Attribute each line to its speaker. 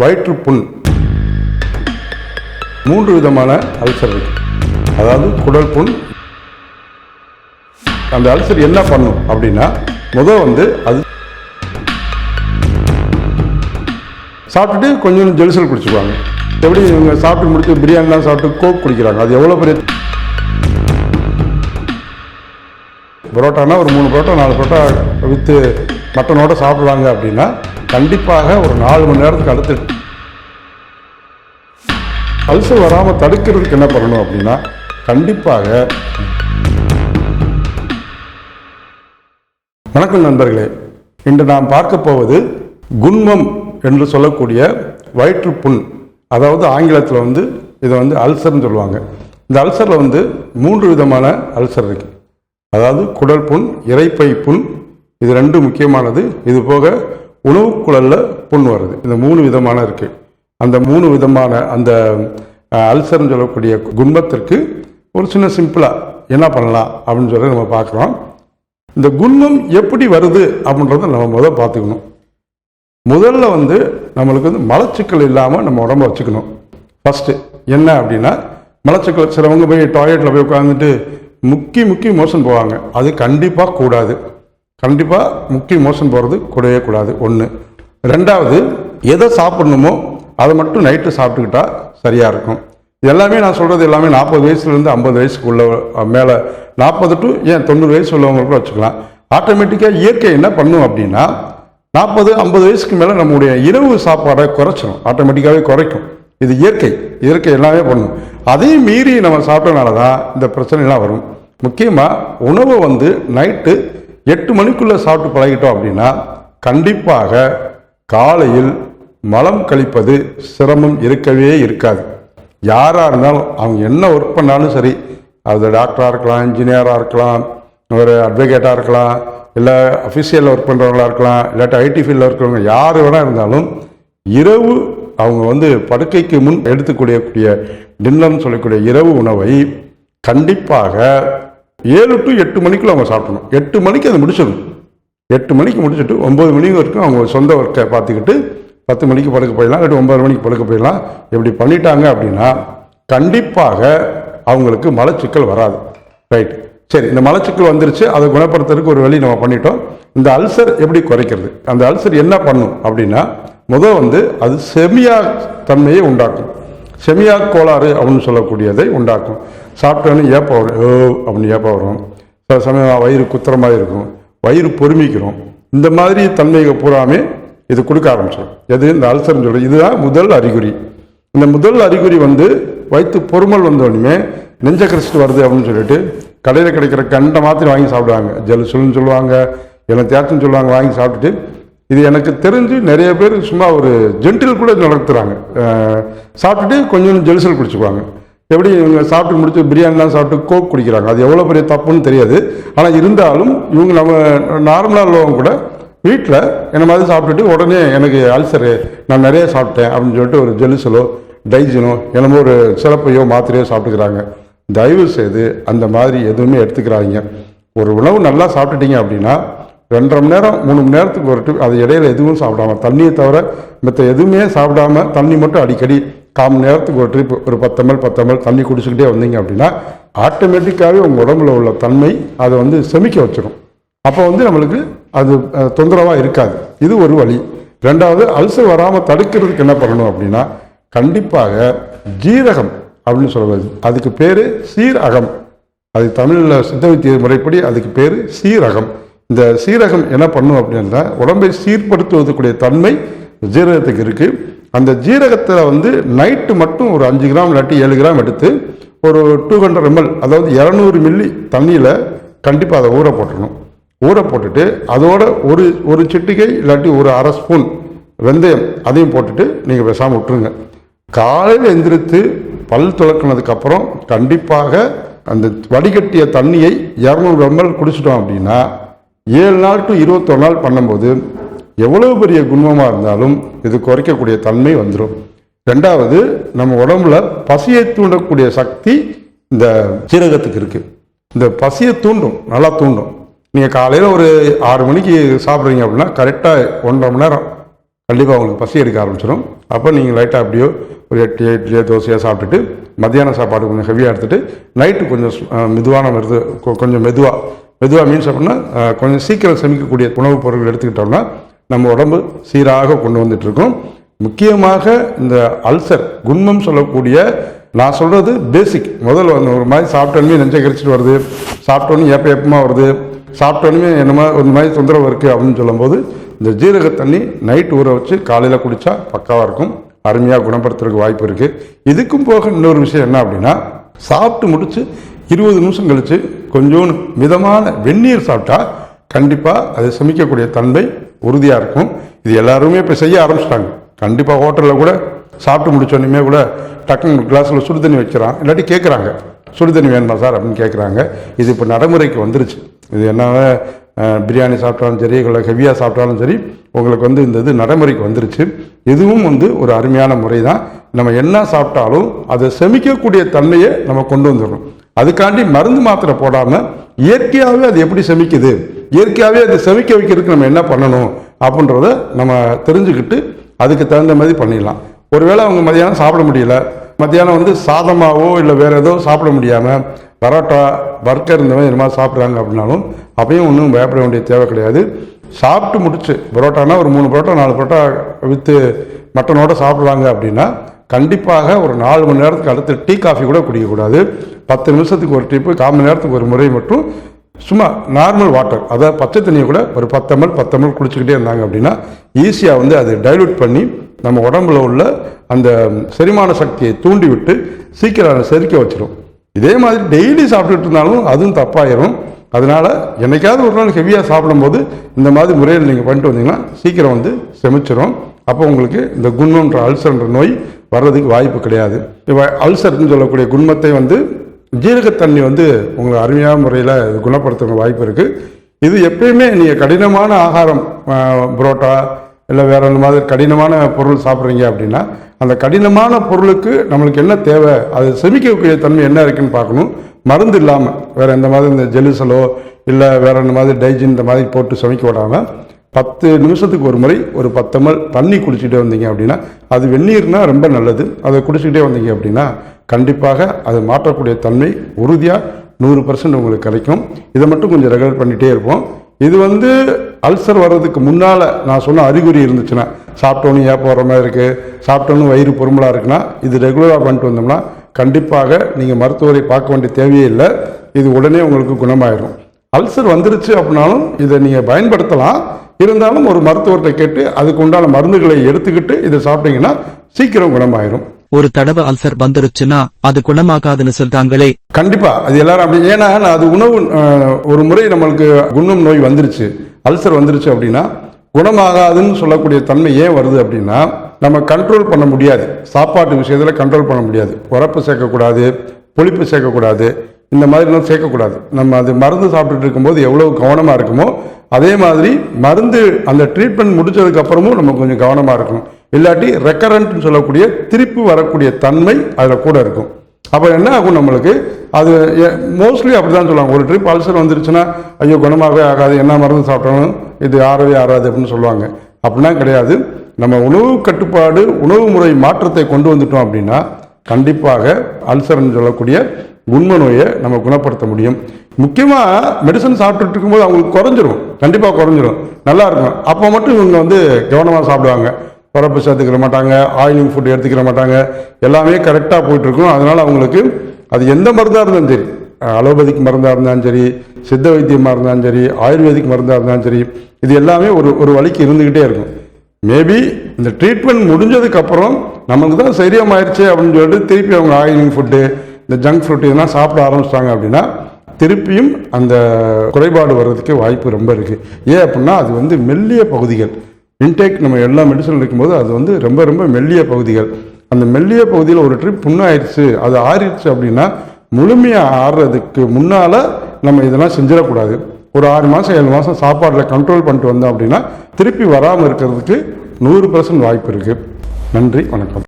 Speaker 1: வயிற்று புண் மூன்று விதமான அல்சர் இருக்கு. அதாவது குடல் புண் அந்த அல்சர் என்ன பண்ணும் அப்படின்னா முதல் வந்து அது சாப்பிட்டுட்டு கொஞ்சம் ஜெலுசல் குடிச்சுக்குவாங்க. எப்படி இவங்க சாப்பிட்டு முடிச்சு பிரியாணிலாம் சாப்பிட்டு கோக் குடிக்கிறாங்க. அது எவ்வளோ பெரிய பரோட்டானா ஒரு மூணு பரோட்டா நாலு பரோட்டா வித்து மட்டனோட சாப்பிடுவாங்க அப்படின்னா கண்டிப்பாக ஒரு நாலு மணி நேரத்துக்கு அடுத்து அல்சர் வராமல் தடுக்கிறதுக்கு என்ன பண்ணணும் அப்படின்னா கண்டிப்பாக வணக்கம் நண்பர்களே. இன்று நாம் பார்க்க போவது குன்மம் என்று சொல்லக்கூடிய வயிற்று புண் அதாவது ஆங்கிலத்தில் வந்து இதை வந்து அல்சர்னு சொல்லுவாங்க. இந்த அல்சரில் வந்து மூன்று விதமான அல்சர் இருக்கு. அதாவது குடல் புண் இறைப்பை புண் இது ரெண்டு முக்கியமானது. இது போக உணவு குழல்ல புண் வருது. இந்த மூணு விதமான இருக்கு. அந்த மூணு விதமான அந்த அல்சர்னு சொல்லக்கூடிய குண்மத்திற்கு ஒரு சின்ன சிம்பிளாக என்ன பண்ணலாம் அப்படின்னு சொல்லி நம்ம பார்க்குறோம் இந்த குண்மம் எப்படி வருது அப்படின்றத நம்ம முதல் பார்த்துக்கணும். முதல்ல வந்து நம்மளுக்கு வந்து மலச்சிக்கல் இல்லாமல் நம்ம உடம்ப வச்சுக்கணும். ஃபஸ்ட்டு என்ன அப்படின்னா மலச்சிக்கல் சிலவங்க போய் டாய்லெட்டில் போய் உட்காந்துட்டு முக்கி முக்கி மோஷன் போவாங்க. அது கண்டிப்பாக கூடாது. கண்டிப்பாக முக்கிய மோஷன் போகிறது கூடவே கூடாது. ஒன்று ரெண்டாவது எதை சாப்பிட்ணுமோ அதை மட்டும் நைட்டு சாப்பிட்டுக்கிட்டா சரியாக இருக்கும். எல்லாமே நான் சொல்கிறது எல்லாமே நாற்பது வயசுலேருந்து ஐம்பது வயசுக்குள்ள மேலே நாற்பது டு ஏன் தொண்ணூறு வயசு உள்ளவங்க கூட வச்சுக்கலாம். ஆட்டோமேட்டிக்காக இயற்கை என்ன பண்ணும் அப்படின்னா நாற்பது ஐம்பது வயசுக்கு மேலே நம்முடைய இரவு சாப்பாடை குறைச்சிடும் ஆட்டோமேட்டிக்காகவே குறைக்கும். இது இயற்கை. இயற்கை எல்லாமே பண்ணும். அதையும் மீறி நம்ம சாப்பிட்டனால தான் இந்த பிரச்சனைலாம் வரும். முக்கியமாக உணவை வந்து நைட்டு எட்டு மணிக்குள்ளே சாப்பிட்டு பழகிட்டோம் அப்படின்னா கண்டிப்பாக காலையில் மலம் கழிப்பது சிரமம் இருக்கவே இருக்காது. யாராக இருந்தாலும் அவங்க என்ன ஒர்க் பண்ணாலும் சரி அது டாக்டராக இருக்கலாம் இன்ஜினியராக இருக்கலாம் ஒரு அட்வொகேட்டாக இருக்கலாம் இல்லை அஃபிஷியலில் ஒர்க் பண்ணுறவங்களா இருக்கலாம் இல்லாட்டி ஐடி ஃபீல்டில் இருக்கிறவங்க யார் வேணா இருந்தாலும் இரவு அவங்க வந்து படுக்கைக்கு முன் எடுத்துக்கூடிய கூடிய டின்னர்னு சொல்லக்கூடிய இரவு உணவை கண்டிப்பாக ஏழு டு எட்டு மணிக்குள்ள அவங்க சாப்பிடணும். எட்டு மணிக்கு அதை முடிச்சிடணும். எட்டு மணிக்கு முடிச்சுட்டு ஒம்பது மணி வரைக்கும் அவங்க சொந்த ஒர்க்கை பார்த்துக்கிட்டு பத்து மணிக்கு படுக்க போயிடலாம் இல்லாட்டி ஒம்பது மணிக்கு படுக்க போயிடலாம். இப்படி பண்ணிட்டாங்க அப்படின்னா கண்டிப்பாக அவங்களுக்கு மலச்சிக்கல் வராது. ரைட் சரி இந்த மலச்சிக்கல் வந்துருச்சு. அதை குணப்படுத்துறதுக்கு ஒரு வழி நம்ம பண்ணிட்டோம். இந்த அல்சர் எப்படி குறைக்கிறது? அந்த அல்சர் என்ன பண்ணும் அப்படின்னா முதல் வந்து அது செமியா தன்மையை உண்டாக்கும். செமியா கோளாறு அப்படின்னு சொல்லக்கூடியதை உண்டாக்கும். சாப்பிட்டோன்னே ஏப்பம் வரும். ஓ அப்படின்னு ஏப்பம் வரும். சில சமயம் வயிறு குத்துற மாதிரி இருக்கும். வயிறு பொறுமிக்கிறோம். இந்த மாதிரி தன்மைகள் பூராமே இது கொடுக்க ஆரம்பிச்சிடும். எது? இந்த அல்சர்னு சொல்லி இதுதான் முதல் அறிகுறி. இந்த முதல் அறிகுறி வந்து வயிற்று பொறுமல் வந்தோடனே நெஞ்ச கிறிஸ்ட் வருது அப்படின்னு சொல்லிட்டு கடையில் கிடைக்கிற கண்டை மாத்திரம் வாங்கி சாப்பிடுவாங்க. ஜெலுசுல்னு சொல்லுவாங்க எல்லாம் தேர்த்துன்னு சொல்லுவாங்க வாங்கி சாப்பிட்டுட்டு இது எனக்கு தெரிஞ்சு நிறைய பேர் சும்மா ஒரு ஜென்டில் கூட நடத்துகிறாங்க சாப்பிட்டுட்டு கொஞ்சம் ஜெலிசல் குடிச்சுக்குவாங்க. எப்படி இவங்க சாப்பிட்டு முடிச்சு பிரியாணிலாம் சாப்பிட்டு கோக் குடிக்கிறாங்க? அது எவ்வளோ பெரிய தப்புன்னு தெரியாது. ஆனால் இருந்தாலும் இவங்க நம்ம நார்மலாக உள்ளவங்க கூட வீட்டில் என்ன மாதிரி சாப்பிட்டுட்டு உடனே எனக்கு அல்சரு நான் நிறைய சாப்பிட்டேன் அப்படின்னு சொல்லிட்டு ஒரு ஜெலிசலோ டைஜனோ என்னமோ ஒரு சிறப்பையோ மாத்திரையோ சாப்பிட்டுக்கிறாங்க. தயவு செய்து அந்த மாதிரி எதுவுமே எடுத்துக்கிறாங்க ஒரு உணவு நல்லா சாப்பிட்டுட்டீங்க அப்படின்னா ரெண்டரை மணி நேரம் மூணு மணி நேரத்துக்கு ஒரு trip, அது இடையில எதுவும் சாப்பிடாம தண்ணியை தவிர மற்ற எதுவுமே சாப்பிடாம தண்ணி மட்டும் அடிக்கடி கால் மணி நேரத்துக்கு ஒரு ட்ரிப் ஒரு பத்து ml பத்து ml தண்ணி குடிச்சுக்கிட்டே வந்தீங்க அப்படின்னா ஆட்டோமேட்டிக்காகவே உங்கள் உடம்புல உள்ள தன்மை அதை வந்து செமிக்க வச்சிடும் அப்போ வந்து நம்மளுக்கு அது தொந்தரவாக இருக்காது. இது ஒரு வழி. ரெண்டாவது அல்சர் வராமல் தடுக்கிறதுக்கு என்ன பண்ணணும் அப்படின்னா கண்டிப்பாக ஜீரகம் அப்படின்னு சொல்லுவது அதுக்கு பேர் சீரகம். அது தமிழில் சித்த வைத்திய முறைப்படி அதுக்கு பேர் சீரகம். இந்த சீரகம் என்ன பண்ணும் அப்படின்னா உடம்பை சீர்படுத்துவதற்குரிய தன்மை ஜீரகத்துக்கு இருக்குது அந்த ஜீரகத்தில் வந்து நைட்டு மட்டும் ஒரு அஞ்சு கிராம் இல்லாட்டி ஏழு கிராம் எடுத்து ஒரு டூ ஹண்ட்ரட் எம்எல் அதாவது இரநூறு மில்லி தண்ணியில் கண்டிப்பாக அதை ஊற போட்டுடணும் ஊற போட்டுட்டு அதோட ஒரு ஒரு சிட்டிகை இல்லாட்டி ஒரு அரை ஸ்பூன் வெந்தயம் அதையும் போட்டுட்டு நீங்கள் பேசாமல் விட்டுருங்க. காலையில் எந்திரித்து பல் துளக்கினதுக்கப்புறம் கண்டிப்பாக அந்த வடிகட்டிய தண்ணியை இரநூறு எம்எல் குடிச்சிட்டோம் அப்படின்னா ஏழு நாள் டு இருபத்தொரு நாள் பண்ணும்போது எவ்வளவு பெரிய குன்மமாக இருந்தாலும் இது குறைக்கக்கூடிய தன்மை வந்துடும் ரெண்டாவது நம்ம உடம்புல பசியை தூண்டக்கூடிய சக்தி இந்த சீரகத்துக்கு இருக்குது இந்த பசியை தூண்டும் நல்லா தூண்டும். நீங்கள் காலையில் ஒரு ஆறு மணிக்கு சாப்பிட்றீங்க அப்படின்னா கரெக்டாக ஒன்றரை மணி நேரம் கண்டிப்பாக உங்களுக்கு பசி எடுக்க ஆரம்பிச்சிடும் அப்போ நீங்கள் லைட்டாக அப்படியோ ஒரு எட்டு இட்லியோ தோசையாக சாப்பிட்டுட்டு மத்தியான சாப்பாடு கொஞ்சம் ஹெவியாக எடுத்துகிட்டு நைட்டு கொஞ்சம் மெதுவான வருது கொ- கொஞ்சம் மெதுவாக மெதுவாக மீன்ஸ் அப்படின்னா கொஞ்சம் சீக்கிரம் சமைக்கக்கூடிய உணவுப் பொருட்கள் எடுத்துக்கிட்டோம்னா நம்ம உடம்பு சீராக கொண்டு வந்துட்டு இருக்கோம் முக்கியமாக இந்த அல்சர் குண்மம் சொல்லக்கூடிய நான் சொல்கிறது பேசிக் முதல்ல வந்து ஒரு மாதிரி சாப்பிட்டோன்னே நெஞ்சை கரிச்சிட்டு வருது. சாப்பிட்டோன்னே ஏப்ப ஏப்பமாக வருது. சாப்பிட்டோன்னே என்னமா ஒரு மாதிரி தொந்தரவு இருக்குது அப்படின்னு சொல்லும்போது இந்த ஜீரக தண்ணி நைட் ஊற வச்சு காலையில் குடித்தா பக்காவாக இருக்கும். அருமையாக குணப்படுத்துறதுக்கு வாய்ப்பு இருக்குது இதுக்கும் போக இன்னொரு விஷயம் என்ன அப்படின்னா சாப்பிட்டு முடித்து இருபது நிமிஷம் கழித்து கொஞ்சோண்டு மிதமான வெந்நீர் சாப்பிட்டா கண்டிப்பாக அதை சமைக்கக்கூடிய தன்மை உறுதியாக இருக்கும். இது எல்லாருமே இப்போ செய்ய ஆரம்பிச்சிட்டாங்க. கண்டிப்பாக ஹோட்டலில் கூட சாப்பிட்டு முடிச்சோன்னுமே கூட டக்குன்னு கிளாஸில் சுடு தண்ணி வைக்கிறான். இல்லாட்டி கேட்குறாங்க சுடு தண்ணி வேணுமா சார் அப்படின்னு கேட்குறாங்க இது இப்போ நடைமுறைக்கு வந்துருச்சு. இது என்ன பிரியாணி சாப்பிட்டாலும் சரி இல்லை ஹெவியாக சாப்பிட்டாலும் சரி உங்களுக்கு வந்து இந்த இது நடைமுறைக்கு வந்துருச்சு. இதுவும் வந்து ஒரு அருமையான முறை தான் நம்ம என்ன சாப்பிட்டாலும் அதை செமிக்கக்கூடிய தன்மையை நம்ம கொண்டு வந்துடணும். அதுக்காண்டி மருந்து மாத்திரை போடாமல் இயற்கையாகவே அது எப்படி செமிக்குது? இயற்கையாகவே அதை செமிக்க வைக்கிறதுக்கு நம்ம என்ன பண்ணணும்? அப்படின்றத நம்ம தெரிஞ்சுக்கிட்டு அதுக்கு தகுந்த மாதிரி பண்ணிடலாம். ஒருவேளை அவங்க மதியானம் சாப்பிட முடியல. மத்தியானம் வந்து சாதமாவோ இல்லை வேறு ஏதோ சாப்பிட முடியாமல் பரோட்டா பர்கர் இந்த மாதிரி இந்த மாதிரி சாப்பிட்றாங்க அப்படின்னாலும் அப்பயும் ஒன்றும் பயப்பட வேண்டிய தேவை கிடையாது. சாப்பிட்டு முடிச்சு பரோட்டானா ஒரு மூணு பரோட்டா நாலு பரோட்டா வித்து மட்டனோட சாப்பிட்றாங்க அப்படின்னா கண்டிப்பாக ஒரு நாலு மணி நேரத்துக்கு அடுத்து டீ காஃபி கூட குடிக்கக்கூடாது. பத்து நிமிஷத்துக்கு ஒரு டீப்பு கால் மணி நேரத்துக்கு ஒரு முறை மட்டும் சும்மா நார்மல் வாட்டர் அதாவது பச்சை தண்ணியை கூட ஒரு பத்தமல் பத்தமல் பத்து குடிச்சுக்கிட்டே இருந்தாங்க அப்படின்னா ஈஸியாக வந்து அது டைலூட் பண்ணி நம்ம உடம்புல உள்ள அந்த செரிமான சக்தியை தூண்டி விட்டு சீக்கிரம் அதை செரிக்க வச்சிடும் இதே மாதிரி டெய்லி சாப்பிட்டுட்டு இருந்தாலும் அதுவும் தப்பாயிரும். அதனால என்னைக்காவது ஒரு நாள் ஹெவியாக சாப்பிடும்போது இந்த மாதிரி முறையில் நீங்கள் பண்ணிட்டு வந்தீங்கன்னா சீக்கிரம் வந்து செமிச்சிரும். அப்போ உங்களுக்கு இந்த குண்மன்ற அல்சர்ன்ற நோய் வர்றதுக்கு வாய்ப்பு கிடையாது. இப்போ அல்சர்னு சொல்லக்கூடிய குண்மத்தை வந்து ஜீரகத்தண்ணி வந்து உங்களுக்கு அருமையான முறையில் குணப்படுத்துகிற வாய்ப்பு இருக்குது இது எப்பயுமே நீங்கள் கடினமான ஆகாரம் புரோட்டா இல்லை வேற அந்த மாதிரி கடினமான பொருள் சாப்பிட்றீங்க அப்படின்னா அந்த கடினமான பொருளுக்கு நம்மளுக்கு என்ன தேவை அது செமிக்கக்கூடிய தன்மை என்ன இருக்குன்னு பார்க்கணும். மருந்து இல்லாமல் வேறு எந்த மாதிரி இந்த ஜெலுசலோ இல்லை வேற இந்த மாதிரி டைஜின் இந்த மாதிரி போட்டு சமைக்க விடாமல் பத்து நிமிஷத்துக்கு ஒரு முறை ஒரு பத்து தண்ணி குடிச்சிட்டே வந்தீங்க அப்படின்னா அது வெந்நீர்னா ரொம்ப நல்லது. அதை குடிச்சிக்கிட்டே வந்தீங்க அப்படின்னா கண்டிப்பாக அது மாற்றக்கூடிய தன்மை உறுதியாக நூறு பர்சன்ட் உங்களுக்கு கிடைக்கும். இதை மட்டும் கொஞ்சம் ரெகுலர் பண்ணிகிட்டே இருப்போம். இது வந்து அல்சர் வர்றதுக்கு முன்னால் நான் சொன்ன அறிகுறி இருந்துச்சுன்னா சாப்பிட்டோன்னு ஏப்பம் வர மாதிரி இருக்குது சாப்பிட்டோன்னு வயிறு பொறுமலாக இருக்குன்னா இது ரெகுலராக பண்ணிட்டு வந்தோம்னா கண்டிப்பாக நீங்கள் மருத்துவரை பார்க்க வேண்டிய தேவையே இல்லை. இது உடனே உங்களுக்கு குணமாயிடும் அல்சர் வந்துருச்சு அப்படின்னாலும் இதை நீங்கள் பயன்படுத்தலாம். இருந்தாலும் ஒரு மருத்துவர்கிட்ட கேட்டு அதுக்கு உண்டான மருந்துகளை எடுத்துக்கிட்டு இதை சாப்பிட்டீங்கன்னா சீக்கிரம் குணமாயிரும்.
Speaker 2: ஒரு தடவை அல்சர் வந்துருச்சுன்னா அது குணமாகாதுன்னு சொல்றாங்களே.
Speaker 1: கண்டிப்பா. அது எல்லாரும் அப்படி ஏன்னா நான் அது உணவு ஒரு முறை நம்மளுக்கு குணம் நோய் வந்துருச்சு. அல்சர் வந்துருச்சு அப்படின்னா குணமாகாதுன்னு சொல்லக்கூடிய தன்மை ஏன் வருது அப்படின்னா நம்ம கண்ட்ரோல் பண்ண முடியாது. சாப்பாட்டு விஷயத்தில் கண்ட்ரோல் பண்ண முடியாது. உரப்பு சேர்க்கக்கூடாது புளிப்பு சேர்க்கக்கூடாது இந்த மாதிரிலாம் சேர்க்கக்கூடாது. நம்ம அது மருந்து சாப்பிட்டுட்டு இருக்கும்போது எவ்வளோ கவனமாக இருக்குமோ அதே மாதிரி மருந்து அந்த ட்ரீட்மெண்ட் முடிச்சதுக்கப்புறமும் நம்ம கொஞ்சம் கவனமாக இருக்கணும். இல்லாட்டி ரெக்கரண்ட்னு சொல்லக்கூடிய திருப்பி வரக்கூடிய தன்மை அதில் கூட இருக்கும். அப்போ என்ன ஆகும் நம்மளுக்கு? அது மோஸ்ட்லி அப்படி தான் சொல்லுவாங்க. ஒரு ட்ரிப் அல்சர் வந்துருச்சுன்னா ஐயோ குணமாகவே ஆகாது. என்ன மருந்து சாப்பிட்டாலும் இது ஆறவே ஆறாது அப்படின்னு சொல்லுவாங்க. அப்படின்னா கிடையாது. நம்ம உணவு கட்டுப்பாடு உணவு முறை மாற்றத்தை கொண்டு வந்துட்டோம் அப்படின்னா கண்டிப்பாக அல்சர்னு சொல்லக்கூடிய உண்மை நோயை நம்ம குணப்படுத்த முடியும். முக்கியமாக மெடிசன் சாப்பிட்டுட்டு இருக்கும்போது அவங்களுக்கு குறைஞ்சிரும். கண்டிப்பாக குறைஞ்சிரும். நல்லா இருக்கும். அப்போ மட்டும் இவங்க வந்து கவனமாக சாப்பிடுவாங்க. பரப்பு சேர்த்துக்கிற மாட்டாங்க ஆயிலிங் ஃபுட் எடுத்துக்கிற மாட்டாங்க. எல்லாமே கரெக்டாக போயிட்டுருக்கும் அதனால் அவங்களுக்கு அது எந்த மருந்தாக இருந்தாலும் சரி அலோபதிக் மருந்தாக இருந்தாலும் சரி சித்த வைத்தியமாக இருந்தாலும் சரி ஆயுர்வேதிக் மருந்தாக இருந்தாலும் சரி இது எல்லாமே ஒரு ஒரு வழிக்கு இருந்துக்கிட்டே இருக்கும். மேபி இந்த ட்ரீட்மெண்ட் முடிஞ்சதுக்கப்புறம் நமக்கு தான் சரியாமாயிருச்சு அப்படின்னு சொல்லிட்டு திருப்பி அவங்க ஆயிலிங் ஃபுட்டு இந்த ஜங்க் ஃபுட் இதெல்லாம் சாப்பிட ஆரம்பிச்சிட்டாங்க அப்படின்னா திருப்பியும் அந்த குறைபாடு வர்றதுக்கு வாய்ப்பு ரொம்ப இருக்குது ஏன் அப்படின்னா அது வந்து மெல்லிய பகுதிகள். இன்டேக் நம்ம எல்லா மெடிசன் இருக்கும்போது அது வந்து ரொம்ப ரொம்ப மெல்லிய பகுதிகள். அந்த மெல்லிய பகுதியில் ஒரு ட்ரிப் புண்ணாயிடுச்சு அது ஆறிடுச்சு அப்படின்னா முழுமையாக ஆறுறதுக்கு முன்னால் நம்ம இதெல்லாம் செஞ்சிடக்கூடாது. ஒரு ஆறு மாதம் ஏழு மாதம் சாப்பாட்டில் கண்ட்ரோல் பண்ணிட்டு வந்தோம் அப்படின்னா திருப்பி வராமல் இருக்கிறதுக்கு நூறு பர்சன்ட் வாய்ப்பு இருக்குது நன்றி வணக்கம்.